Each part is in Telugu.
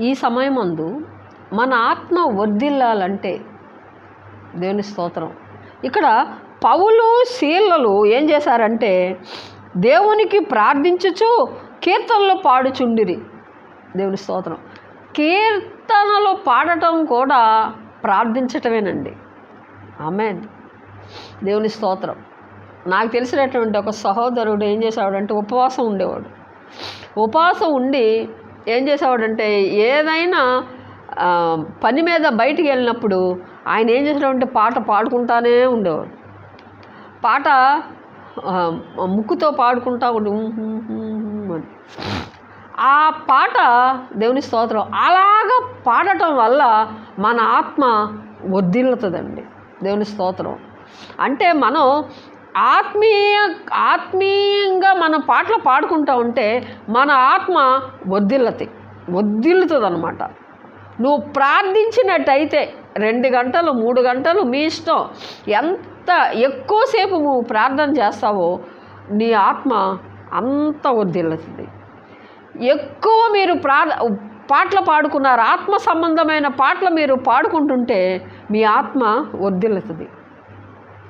ఈ సమయమందు మన ఆత్మ వర్ధిల్లాలంటే దేవుని స్తోత్రం. ఇక్కడ పౌలు శీలలు ఏం చేశారంటే దేవునికి ప్రార్థించుచు కీర్తనలు పాడుచుండిరి. దేవుని స్తోత్రం. కీర్తనలు పాడటం కూడా ప్రార్థించటమేనండి. ఆమెన్. దేవుని స్తోత్రం. నాకు తెలిసినటువంటి ఒక సహోదరుడు ఏం చేసేవాడంటే ఉపవాసం ఉండేవాడు. ఉపవాసం ఉండి ఏం చేసేవాడంటే ఏదైనా పని మీద బయటికి వెళ్ళినప్పుడు ఆయన ఏం చేసేవాడంటే పాట పాడుకుంటానే ఉండేవాడు. పాట ముక్కుతో పాడుకుంటా ఉండి అని. ఆ పాట దేవుని స్తోత్రం అలాగా పాడటం వల్ల మన ఆత్మ వర్ధిల్లుతుందండి. దేవుని స్తోత్రం. అంటే మనం ఆత్మీయ ఆత్మీయంగా మనం పాటలు పాడుకుంటూ ఉంటే మన ఆత్మ వద్దిల్లతి వద్దిల్లుతుంది అనమాట నువ్వు ప్రార్థించినట్టయితే రెండు గంటలు మూడు గంటలు మీ ఇష్టం. ఎంత ఎక్కువసేపు నువ్వు ప్రార్థన చేస్తావో నీ ఆత్మ అంత వద్దిల్లుతుంది. ఎక్కువ మీరు ప్రార్థ పాటలు పాడుకున్నారు ఆత్మ సంబంధమైన పాటలు మీరు పాడుకుంటుంటే మీ ఆత్మ వద్దిల్లుతుంది.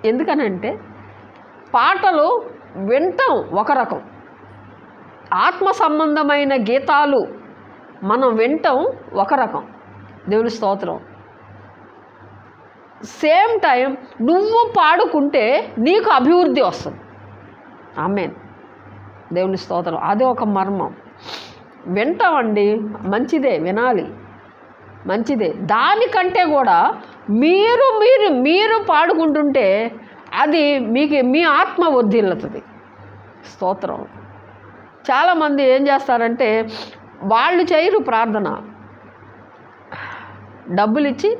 ఎందుకనంటే పాటలు వింటాం ఒక రకం. ఆత్మ సంబంధమైన గీతాలు మనం వింటాం ఒక రకం. దేవుని స్తోత్రం. సేమ్ టైం నువ్వు పాడుకుంటే నీకు అభివృద్ధి వస్తుంది. ఆమెన్. దేవుని స్తోత్రం. అది ఒక మర్మం. వింటామండి మంచిదే వినాలి. మంచిదే. దానికంటే కూడా మీరు మీరు మీరు పాడుకుంటుంటే అది మీకు మీ ఆత్మ వర్ధిల్లుతుంది. స్తోత్రం. చాలామంది ఏం చేస్తారంటే వాళ్ళు చేయరు ప్రార్థన. డబ్బులు ఇచ్చి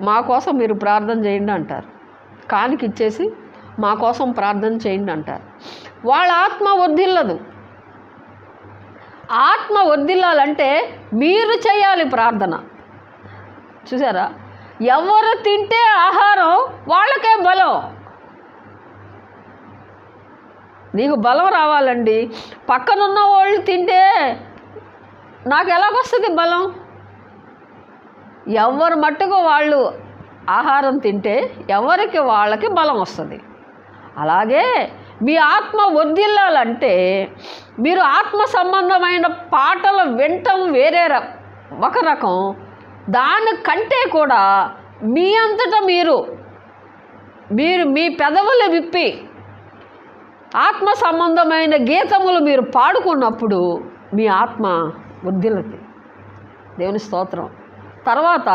మా కోసం మీరు ప్రార్థన చేయండి అంటారు. కానికి ఇచ్చేసి మా కోసం ప్రార్థన చేయండి అంటారు. వాళ్ళ ఆత్మ వర్ధిల్లదు. ఆత్మ వర్ధిల్లాలంటే మీరు చేయాలి ప్రార్థన. చూసారా? ఎవరు తింటే ఆహారం వాళ్ళకే బలం. నీకు బలం రావాలండి. పక్కనున్న వాళ్ళు తింటే నాకు ఎలాగొస్తుంది బలం? ఎవరు మట్టుకు వాళ్ళు ఆహారం తింటే ఎవరికి వాళ్ళకి బలం వస్తుంది. అలాగే మీ ఆత్మ వర్ధిల్లాలంటే మీరు ఆత్మ సంబంధమైన పాటలు వినటం వేరే ర- ఒక రకం. దానికంటే కూడా మీ అంతటా మీరు మీరు మీ పెదవులు విప్పి ఆత్మ సంబంధమైన గీతములు మీరు పాడుకున్నప్పుడు మీ ఆత్మ వృద్ధిలది దేవుని స్తోత్రం. తర్వాత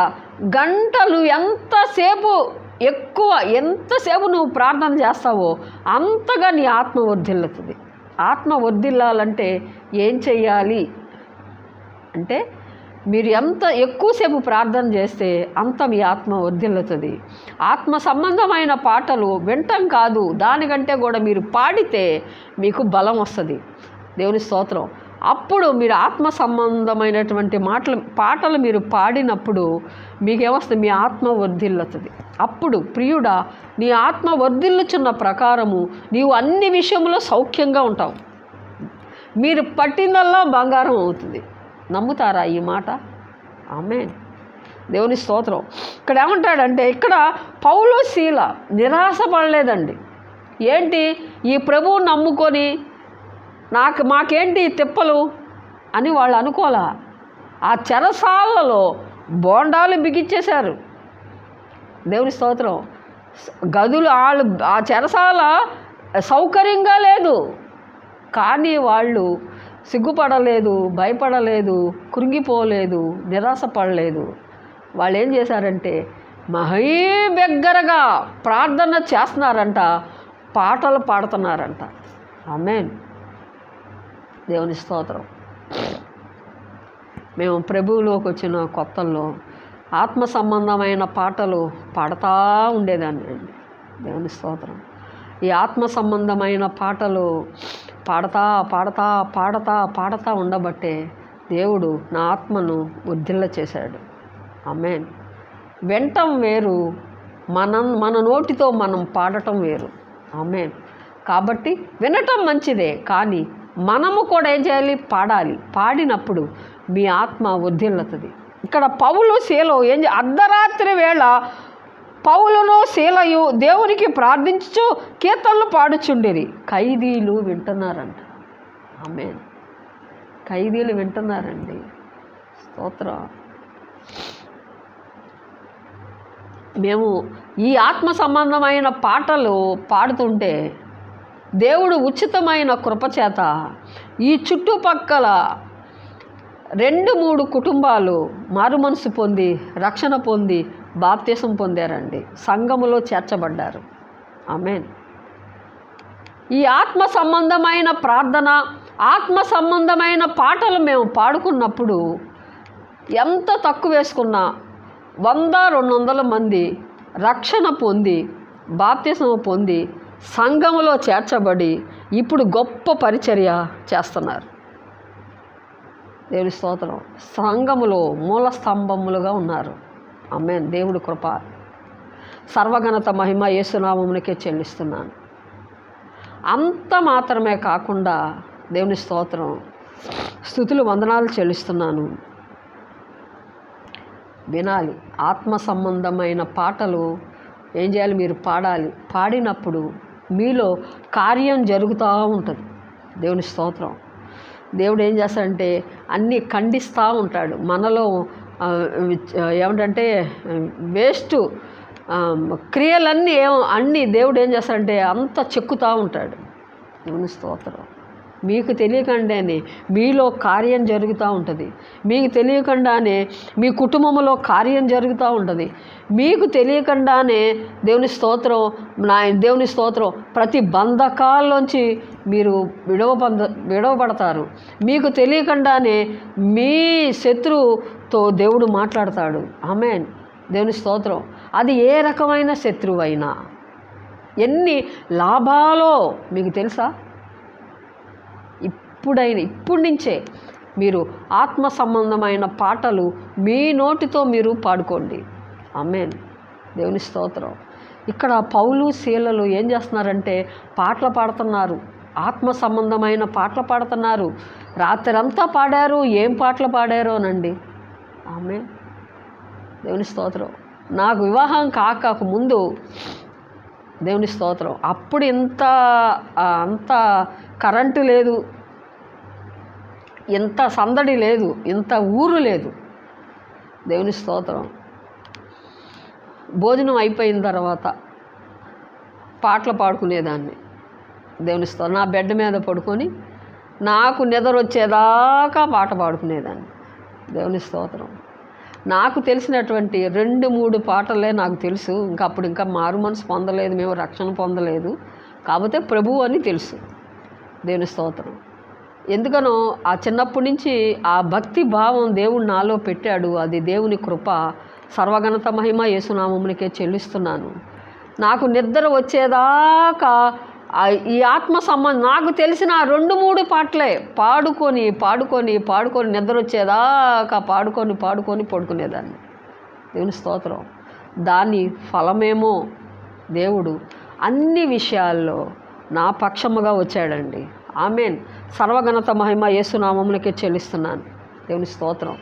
గంటలు ఎంతసేపు ఎక్కువ ఎంతసేపు నువ్వు ప్రార్థన చేస్తావో అంతగా నీ ఆత్మ వర్ధిల్లుతుంది ఆత్మ వర్ధిల్లాలంటే ఏం చెయ్యాలి? అంటే మీరు ఎంత ఎక్కువసేపు ప్రార్థన చేస్తే అంత మీ ఆత్మ వర్ధిల్లుతుంది. ఆత్మ సంబంధమైన పాటలు వింటం కాదు. దానికంటే కూడా మీరు పాడితే మీకు బలం వస్తుంది. దేవుని స్తోత్రం. అప్పుడు మీరు ఆత్మ సంబంధమైనటువంటి మాటలు పాటలు మీరు పాడినప్పుడు మీకేమొస్తుంది? మీ ఆత్మ వర్ధిల్లుతుంది. అప్పుడు ప్రియుడా నీ ఆత్మ వర్ధిల్లుచున్న ప్రకారము నీవు అన్ని విషయంలో సౌఖ్యంగా ఉంటావు. మీరు పట్టిందల్లా బంగారం అవుతుంది. నమ్ముతారా ఈ మాట? ఆమె దేవుని స్తోత్రం. ఇక్కడ ఏమంటాడంటే ఇక్కడ పౌలు శీల నిరాశపడలేదండి. ఏంటి? ఈ ప్రభువు నమ్ముకొని నాకు మాకేంటి తిప్పలు అని వాళ్ళు అనుకోలా. ఆ చెరసాలలో బోండాలు బిగించేశారు. దేవుని స్తోత్రం. గదులు వాళ్ళు ఆ చెరసాల సౌకర్యంగా లేదు. కానీ వాళ్ళు సిగ్గుపడలేదు భయపడలేదు కృంగిపోలేదు నిరాశపడలేదు. వాళ్ళు ఏం చేశారంటే మహీ బిగ్గరగా ప్రార్థన చేస్తున్నారంట పాటలు పాడుతున్నారంట. ఆమెన్. దేవుని స్తోత్రం. మేము ప్రభువులోకి వచ్చిన కొత్తల్లో ఆత్మ సంబంధమైన పాటలు పాడుతూ ఉండేదాన్ని అండి. దేవుని స్తోత్రం. ఈ ఆత్మ సంబంధమైన పాటలు పాడతా పాడతా పాడతా పాడతా ఉండబట్టే దేవుడు నా ఆత్మను వృద్ధిల్ల చేశాడు. ఆమెన్. వింటం వేరు మనం మన నోటితో మనం పాడటం వేరు. ఆమెన్. కాబట్టి వినటం మంచిదే కానీ మనము కూడా ఏం చేయాలి? పాడాలి. పాడినప్పుడు మీ ఆత్మ వర్ధిల్లుతుంది ఇక్కడ పౌలు సేలో ఏం అర్ధరాత్రి వేళ పౌలును శీలయు దేవునికి ప్రార్థించుచు కీర్తనలు పాడుచుండేది ఖైదీలు వింటున్నారంట. ఆమె ఖైదీలు వింటున్నారండి. స్తోత్రం. మేము ఈ ఆత్మ సంబంధమైన పాటలు పాడుతుంటే దేవుడు ఉచితమైన కృపచేత ఈ చుట్టుపక్కల రెండు మూడు కుటుంబాలు మారు మనసు పొంది రక్షణ పొంది బాప్తీసం పొందారండి. సంఘములో చేర్చబడ్డారు. ఆమెన్. ఈ ఆత్మ సంబంధమైన ప్రార్థన ఆత్మ సంబంధమైన పాటలు మేము పాడుకున్నప్పుడు ఎంత తక్కువ వేసుకున్నా వంద రెండు వందల మంది రక్షణ పొంది బాప్తిసం పొంది సంఘములో చేర్చబడి ఇప్పుడు గొప్ప పరిచర్య చేస్తున్నారు. దేవుని స్తోత్రం. సంఘములో మూల స్తంభములుగా ఉన్నారు. అమ్మే దేవుడి కృప సర్వగణత మహిమ యేసునామమునికే చెల్లిస్తున్నాను. అంత మాత్రమే కాకుండా దేవుని స్తోత్రం స్థుతులు వందనాలు చెల్లిస్తున్నాను. వినాలి. ఆత్మ సంబంధమైన పాటలు ఏం చేయాలి? మీరు పాడాలి. పాడినప్పుడు మీలో కార్యం జరుగుతూ ఉంటుంది. దేవుని స్తోత్రం. దేవుడు ఏం చేస్తాడంటే అన్నీ ఖండిస్తూ ఉంటాడు. మనలో ఏమిటంటే వేస్ట్ క్రియలన్నీ ఏం అన్నీ దేవుడు ఏం చేస్తాడంటే అంత చెక్కుతూ ఉంటాడు. దేవుని స్తోత్రం. మీకు తెలియకుండానే మీలో కార్యం జరుగుతూ ఉంటుంది. మీకు తెలియకుండానే మీ కుటుంబంలో కార్యం జరుగుతూ ఉంటుంది. మీకు తెలియకుండానే దేవుని స్తోత్రం నా దేవుని స్తోత్రం ప్రతి బంధకాల్లోంచి మీరు విడవబంద విడవబడతారు. మీకు తెలియకుండానే మీ తో దేవుడు మాట్లాడతాడు. ఆమెన్. దేవుని స్తోత్రం. అది ఏ రకమైన శత్రువు అయినా ఎన్ని లాభాలో మీకు తెలుసా? ఇప్పుడైన ఇప్పటి నుంచే మీరు ఆత్మ సంబంధమైన పాటలు మీ నోటితో మీరు పాడుకోండి. అమ్మేన్ దేవుని స్తోత్రం. ఇక్కడ పౌలు శీలలు ఏం చేస్తున్నారంటే పాటలు పాడుతున్నారు. ఆత్మ సంబంధమైన పాటలు పాడుతున్నారు. రాత్రంతా పాడారు. ఏం పాటలు పాడారోనండి ఆమె దేవుని స్తోత్రం. నాకు వివాహం కాక ముందు దేవుని స్తోత్రం. అప్పుడు ఇంత అంత కరెంటు లేదు. ఇంత సందడి లేదు. ఇంత ఊరు లేదు. దేవుని స్తోత్రం. భోజనం అయిపోయిన తర్వాత పాటలు పాడుకునేదాన్ని. దేవుని స్తోత్రం. నా బెడ్ మీద పడుకొని నాకు నిద్ర వచ్చేదాకా పాట పాడుకునేదాన్ని. దేవుని స్తోత్రం. నాకు తెలిసినటువంటి రెండు మూడు పాటలే నాకు తెలుసు. ఇంకా అప్పుడు ఇంకా మారు మనసు పొందలేదు మేము రక్షణ పొందలేదు. కాకపోతే ప్రభు అని తెలుసు. దేవుని స్తోత్రం. ఎందుకనో ఆ చిన్నప్పటి నుంచి ఆ భక్తి భావం దేవుడు నాలో పెట్టాడు. అది దేవుని కృప. సర్వగణత మహిమ యేసునామమునికే చెల్లిస్తున్నాను. నాకు నిద్ర వచ్చేదాకా ఈ ఆత్మ సంబంధం నాకు తెలిసిన రెండు మూడు పాటలే. పాడుకొని పాడుకొని పాడుకొని నిద్ర వచ్చేదాకా పాడుకొని పాడుకొని పడుకునేదాన్ని. దేవుని స్తోత్రం. దాని ఫలమేమో దేవుడు అన్ని విషయాల్లో నా పక్షముగా వచ్చాడండి. ఆమెన్. సర్వగణత మహిమ యేసునామములకే చెల్లిస్తున్నాను. దేవుని స్తోత్రం.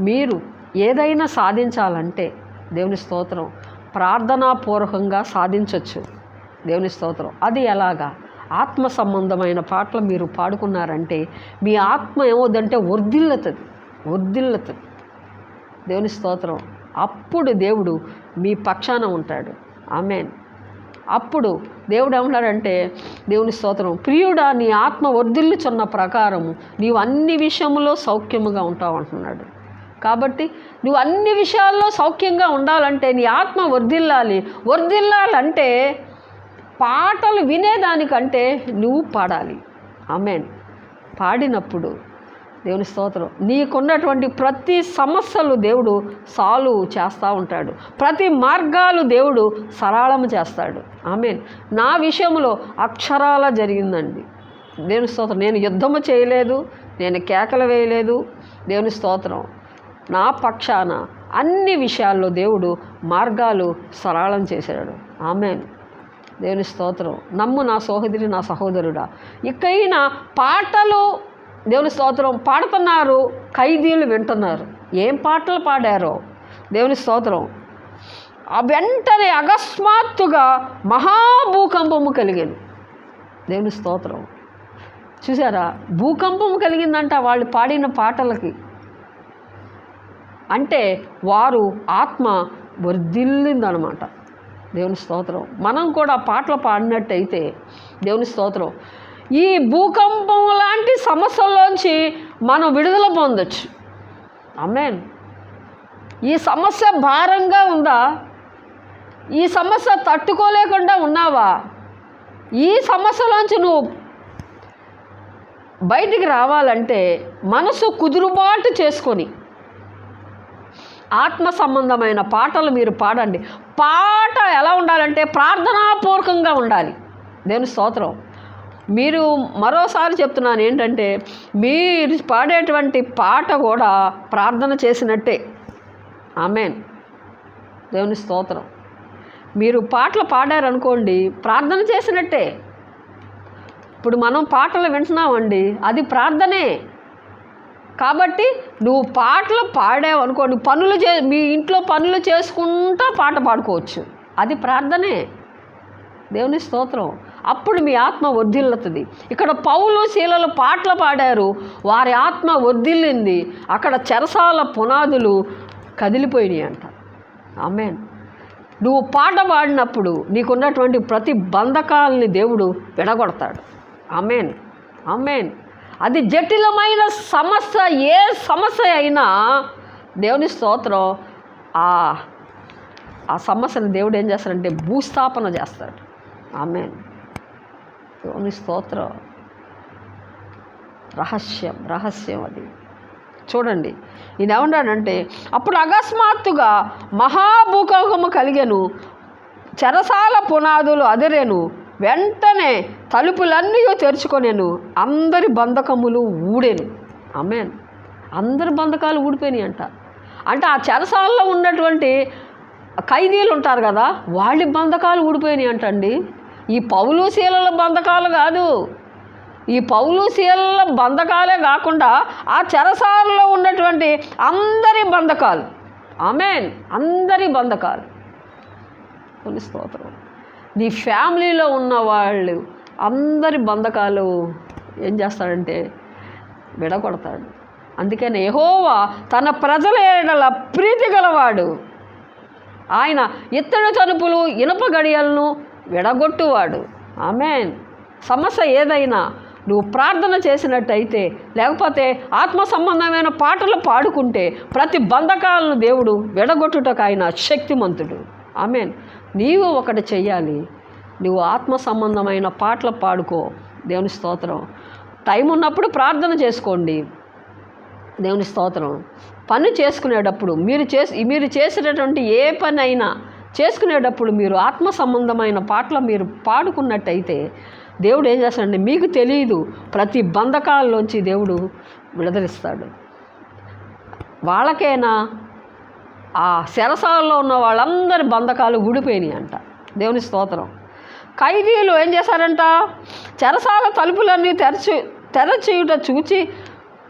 మీరు ఏదైనా సాధించాలంటే దేవుని స్తోత్రం ప్రార్థనాపూర్వకంగా సాధించవచ్చు దేవుని స్తోత్రం. అది ఎలాగా? ఆత్మ సంబంధమైన పాటలు మీరు పాడుకున్నారంటే మీ ఆత్మ ఏమోదంటే వర్ధిల్లతుంది వర్ధిల్లతుంది దేవుని స్తోత్రం. అప్పుడు దేవుడు మీ పక్షాన ఉంటాడు. ఆమెన్. అప్పుడు దేవుడు ఏమంటాడంటే దేవుని స్తోత్రం ప్రియుడా నీ ఆత్మ వర్ధిల్లుచున్న ప్రకారము నీవు అన్ని విషయంలో సౌఖ్యముగా ఉంటావు అంటున్నాడు. కాబట్టి నువ్వు అన్ని విషయాల్లో సౌఖ్యంగా ఉండాలంటే నీ ఆత్మ వర్ధిల్లాలి వర్ధిల్లాలంటే పాటలు వినేదానికంటే నువ్వు పాడాలి. ఆమెన్. పాడినప్పుడు దేవుని స్తోత్రం. నీకున్నటువంటి ప్రతి సమస్యలు దేవుడు సాల్వ్ చేస్తూ ఉంటాడు. ప్రతి మార్గాలు దేవుడు సరళం చేస్తాడు. ఆమెన్. నా విషయంలో అక్షరాల జరిగిందండి. దేవుని స్తోత్రం. నేను యుద్ధము చేయలేదు. నేను కేకలు వేయలేదు. దేవుని స్తోత్రం. నా పక్షాన అన్ని విషయాల్లో దేవుడు మార్గాలు సరళం చేశాడు. ఆమెన్. దేవుని స్తోత్రం. నమ్ము నా సోదరి నా సహోదరుడా. ఇకైనా పాటలు దేవుని స్తోత్రం పాడుతున్నారు ఖైదీలు వింటున్నారు. ఏం పాటలు పాడారో? దేవుని స్తోత్రం. ఆ వెంటనే అకస్మాత్తుగా మహాభూకంపము కలిగింది. దేవుని స్తోత్రం. చూసారా? భూకంపం కలిగిందంట వాళ్ళు పాడిన పాటలకి. అంటే వారు ఆత్మ వర్ధిల్లిందనమాట. దేవుని స్తోత్రం. మనం కూడా పాటలు పాడినట్టయితే దేవుని స్తోత్రం. ఈ భూకంపం లాంటి సమస్యల్లోంచి మనం విడుదల పొందొచ్చు. అమ్మేన్ ఈ సమస్య భారంగా ఉందా? ఈ సమస్య తట్టుకోలేకుండా ఉన్నావా? ఈ సమస్యలోంచి నువ్వు బయటికి రావాలంటే మనసు కుదురుబాటు చేసుకొని ఆత్మ సంబంధమైన పాటలు మీరు పాడండి. పాట ఎలా ఉండాలంటే ప్రార్థనాపూర్వకంగా ఉండాలి. దేవుని స్తోత్రం. మీరు మరోసారి చెప్తున్నాను ఏంటంటే మీరు పాడేటువంటి పాట కూడా ప్రార్థన చేసినట్టే. ఆమెన్. దేవుని స్తోత్రం. మీరు పాటలు పాడారనుకోండి ప్రార్థన చేసినట్టే. ఇప్పుడు మనం పాటలు వింటున్నామండి అది ప్రార్థనే. కాబట్టి నువ్వు పాటలు పాడావు అనుకో నువ్వు పనులు చే మీ ఇంట్లో పనులు చేసుకుంటూ పాట పాడుకోవచ్చు. అది ప్రార్థనే. దేవుని స్తోత్రం. అప్పుడు మీ ఆత్మ వర్ధిల్లుతుంది. ఇక్కడ పౌలు శీలలు పాటలు పాడారు. వారి ఆత్మ వర్ధిల్లింది. అక్కడ చెరసాల పునాదులు కదిలిపోయినాయి అంట. ఆమెన్. నువ్వు పాట పాడినప్పుడు నీకున్నటువంటి ప్రతి బంధకాలని దేవుడు విడగొడతాడు. ఆమెన్. ఆమెన్. అది జటిలమైన సమస్య ఏ సమస్య అయినా దేవుని స్తోత్రం ఆ ఆ సమస్యను దేవుడు ఏం చేస్తాడంటే భూస్థాపన చేస్తాడు. ఆమె దేవుని స్తోత్రం. రహస్యం రహస్యం అది. చూడండి ఈయన ఏమన్నాడంటే అప్పుడు అకస్మాత్తుగా మహాభూకంపము కలిగాను చెరసాల పునాదులు అదిరేను వెంటనే తలుపులన్నీ తెరుచుకొనేను. అందరి బంధకములు ఊడేను. అమ్మేను అందరి బంధకాలు ఊడిపోయినాయి అంట. అంటే ఆ చెరసాలలో ఉన్నటువంటి ఖైదీలు ఉంటారు కదా వాళ్ళ బంధకాలు ఊడిపోయినాయి అంటండి. ఈ పౌలు శీలల బంధకాలు కాదు. ఈ పౌలు శీలల బంధకాలే కాకుండా ఆ చెరసాలలో ఉన్నటువంటి అందరి బంధకాలు. ఆమెన్. అందరి బంధకాలు. స్తోత్రం. నీ ఫ్యామిలీలో ఉన్న వాళ్ళు అందరి బంధకాలు ఏం చేస్తాడంటే విడగొడతాడు. అందుకని ఎహోవా తన ప్రజల ఏడల ప్రీతి గలవాడు. ఆయన ఇత్తడి తలుపులు ఇనుప గడియలను విడగొట్టువాడు. ఆమెన్. సమస్య ఏదైనా నువ్వు ప్రార్థన చేసినట్టయితే లేకపోతే ఆత్మ సంబంధమైన పాటలు పాడుకుంటే ప్రతి బంధకాలను దేవుడు విడగొట్టుటకు ఆయన శక్తిమంతుడు. ఆమెన్. నీవు ఒకటి చెయ్యాలి. నువ్వు ఆత్మ సంబంధమైన పాటలు పాడుకో. దేవుని స్తోత్రం. టైం ఉన్నప్పుడు ప్రార్థన చేసుకోండి. దేవుని స్తోత్రం. పని చేసుకునేటప్పుడు మీరు చేసి మీరు చేసేటటువంటి ఏ పని అయినా చేసుకునేటప్పుడు మీరు ఆత్మ సంబంధమైన పాటలు మీరు పాడుకున్నట్టయితే దేవుడు ఏం చేస్తాడంటే మీకు తెలియదు ప్రతి బంధకాల్లోంచి దేవుడు విడదలిస్తాడు వాళ్ళకేనా ఆ శరసాలలో ఉన్న వాళ్ళందరి బంధకాలు ఊడిపోయినాయి అంట దేవుని స్తోత్రం. ఖైదీలు ఏం చేశారంట? చెరసాల తలుపులన్నీ తెరచి తెరచేయుట చూచి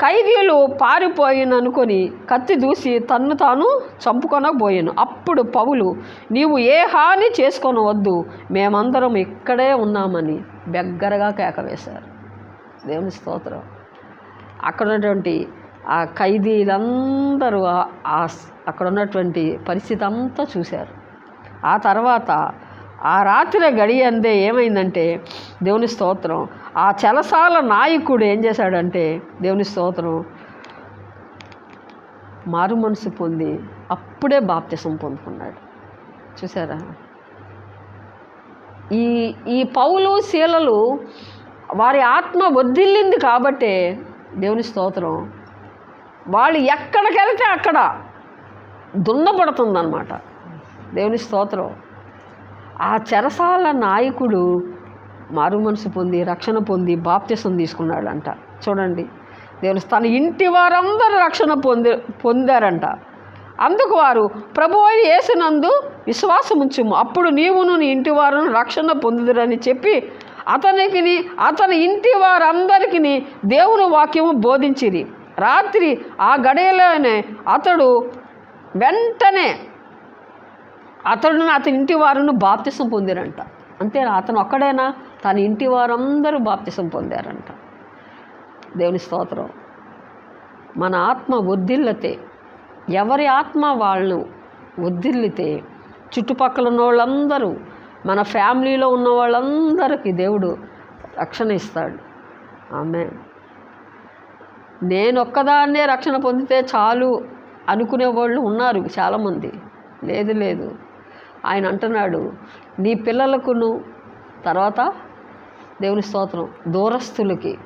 ఖైదీలు పారిపోయిననుకొని కత్తి దూసి తన్ను తాను చంపుకొనబోయాను. అప్పుడు పౌలు నీవు ఏ హాని చేసుకొనవద్దు మేమందరం ఇక్కడే ఉన్నామని బెగ్గరగా కేక వేశారు. దేవుని స్తోత్రం. అక్కడ ఉన్నటువంటి ఆ ఖైదీలందరూ ఆ- అక్కడ ఉన్నటువంటి పరిస్థితి అంతా చూశారు. ఆ తర్వాత ఆ రాత్రి గడియందే ఏమైందంటే దేవుని స్తోత్రం. ఆ చలసాల నాయకుడు ఏం చేశాడంటే దేవుని స్తోత్రం మారు మనసు పొంది అప్పుడే బాప్తిసం పొందుకున్నాడు. చూసారా ఈ ఈ పౌలు శీలలు వారి ఆత్మ వర్ధిల్లింది కాబట్టే దేవుని స్తోత్రం వాళ్ళు ఎక్కడికి వెళ్తే అక్కడ దున్నబడుతుందన్నమాట. దేవుని స్తోత్రం. ఆ చెరసాల నాయకుడు మారు మనసు పొంది రక్షణ పొంది బాప్తిసం తీసుకున్నాడంట. చూడండి దేవుని తన ఇంటి వారందరూ రక్షణ పొంది పొందారంట. అందుకు వారు ప్రభు అయిన యేసునందు విశ్వాసముంచుము. అప్పుడు నీవును నీ ఇంటి వారును రక్షణ పొందుదురని చెప్పి అతనికి అతని ఇంటి వారందరికీ దేవుని వాక్యము బోధించిరి. రాత్రి ఆ గడియలోనే అతడు వెంటనే అతడును అతని ఇంటి వారును బాప్తిసం పొందారంట. అంతే అతను ఒక్కడైనా? తన ఇంటి వారందరూ బాప్తిసం పొందారంట. దేవుని స్తోత్రం. మన ఆత్మ వర్ధిల్లితే ఎవరి ఆత్మ వాళ్ళు వద్దిల్లితే చుట్టుపక్కల ఉన్న వాళ్ళందరూ మన ఫ్యామిలీలో ఉన్న వాళ్ళందరికీ దేవుడు రక్షణ ఇస్తాడు. ఆమె నేనొక్కదాన్నే రక్షణ పొందితే చాలు అనుకునే వాళ్ళు ఉన్నారు చాలామంది. లేదు లేదు. ఆయన అంటున్నాడు నీ పిల్లలకును తర్వాత దేవుని స్తోత్రం దూరస్తులకి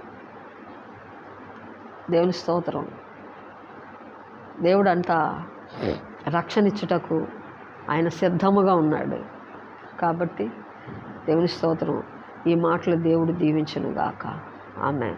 దేవుని స్తోత్రం. దేవుడంతా రక్షణిచ్చుటకు రక్షణ ఇచ్చుటకు ఆయన సిద్ధముగా ఉన్నాడు. కాబట్టి దేవుని స్తోత్రం. ఈ మాటలు దేవుడు దీవించను గాక ఆమె